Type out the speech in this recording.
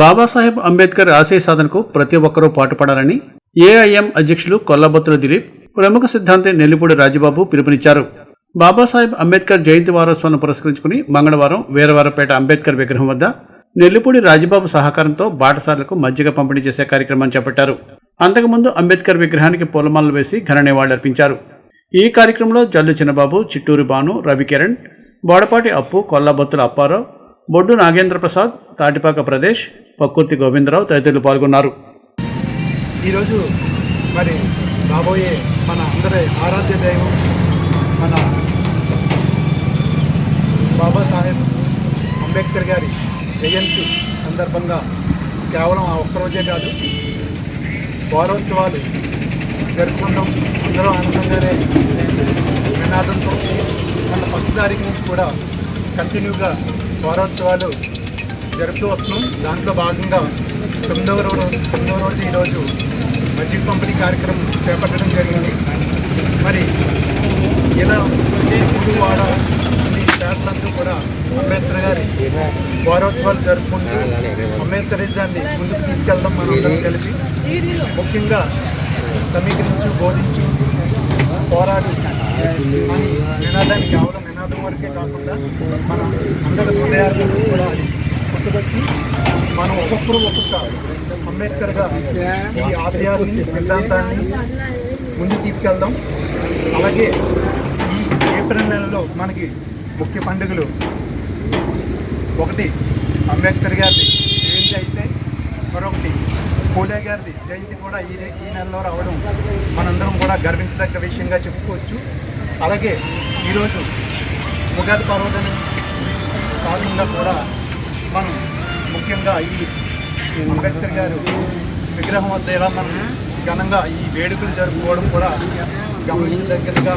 బాబాసాహెబ్ అంబేద్కర్ ఆశయ సాధనకు ప్రతి ఒక్కరూ పాటుపడాలని ఏఐఎం అధ్యక్షులు కొల్లబొత్తుల దిలీప్ ప్రముఖ సిద్ధాంతి నెల్లిపూడి రాజబాబు పిలుపునిచ్చారు. బాబాసాహెబ్ అంబేద్కర్ జయంతి వారోత్సవాన్ని పురస్కరించుకుని మంగళవారం వీరవారపేట అంబేద్కర్ విగ్రహం వద్ద నెల్లిపూడి రాజబాబు సహకారంతో బాటసార్లకు మజ్జిగ పంపిణీ చేసే కార్యక్రమం చేపట్టారు. అంతకుముందు అంబేద్కర్ విగ్రహానికి పూలమాలలు వేసి ఘన నివాళులర్పించారు ఈ కార్యక్రమంలో జల్లు చిన్నబాబు చిట్టూరు భాను రవికిరణ్ బోడపాటి అప్పు కొల్లబొత్తుల అప్పారావు బొడ్డు నాగేంద్ర ప్రసాద్ తాటిపాక ప్రదేశ్ పక్కుర్తి గోవిందరావు తదితరులు పాల్గొన్నారు. ఈరోజు మరి రాబోయే మన అందరి ఆరాధ్య దైవం మన బాబాసాహెబ్ అంబేద్కర్ గారి జయంతి సందర్భంగా కేవలం ఆ ఒక్కరోజే కాదు వారోత్సవాలు జరుపుకుంటాం. అందరూ ఆనందంగానే నినాదంతో మన ఫస్ట్ నుంచి కూడా కంటిన్యూగా వారోత్సవాలు జరుపుతూ వస్తున్నాం. దాంట్లో భాగంగా తొమ్మిదవ రోజు తొమ్మిదవ రోజు ఈరోజు మజ్జిగ పంపిణీ కార్యక్రమం చేపట్టడం జరిగింది. మరి ఇలా ప్రతి ఊరు అన్ని శాఖలందరూ కూడా అంబేద్కర్ గారి వారోత్సవాలు జరుపుకుంటూ అంబేద్కరిజాన్ని ముందుకు తీసుకెళ్దాం మనం అందరం కలిపి ముఖ్యంగా సమీకరించు బోధించు పోరాడు నినాదానికి నినాదాన్ని కేవలం నినాదం వరకే కాకుండా మనం అందరి హృదయాలను కూడా అది మనం ఒక్కొక్కరు ఒక్కొక్క అంబేద్కర్గా ఈ ఆశయాన్ని సిద్ధాంతాన్ని ముందుకు తీసుకెళ్దాం. అలాగే ఈ ఏప్రిల్ నెలలో మనకి ముఖ్య పండుగలు. ఒకటి అంబేద్కర్ గారిది జయంతి అయితే మరొకటి పూలే గారిది జయంతి కూడా ఈ ఈ నెలలో రావడం మనందరం కూడా గర్వించదగ్గ విషయంగా చెప్పుకోవచ్చు. అలాగే ఈరోజు ఉగాది పర్వదినం కారణంగా కూడా మనం ముఖ్యంగా ఈ అంబేద్కర్ గారు విగ్రహం వద్ద ఇలా మనం ఘనంగా ఈ వేడుకలు జరుపుకోవడం కూడా గమనించదగ్గరగా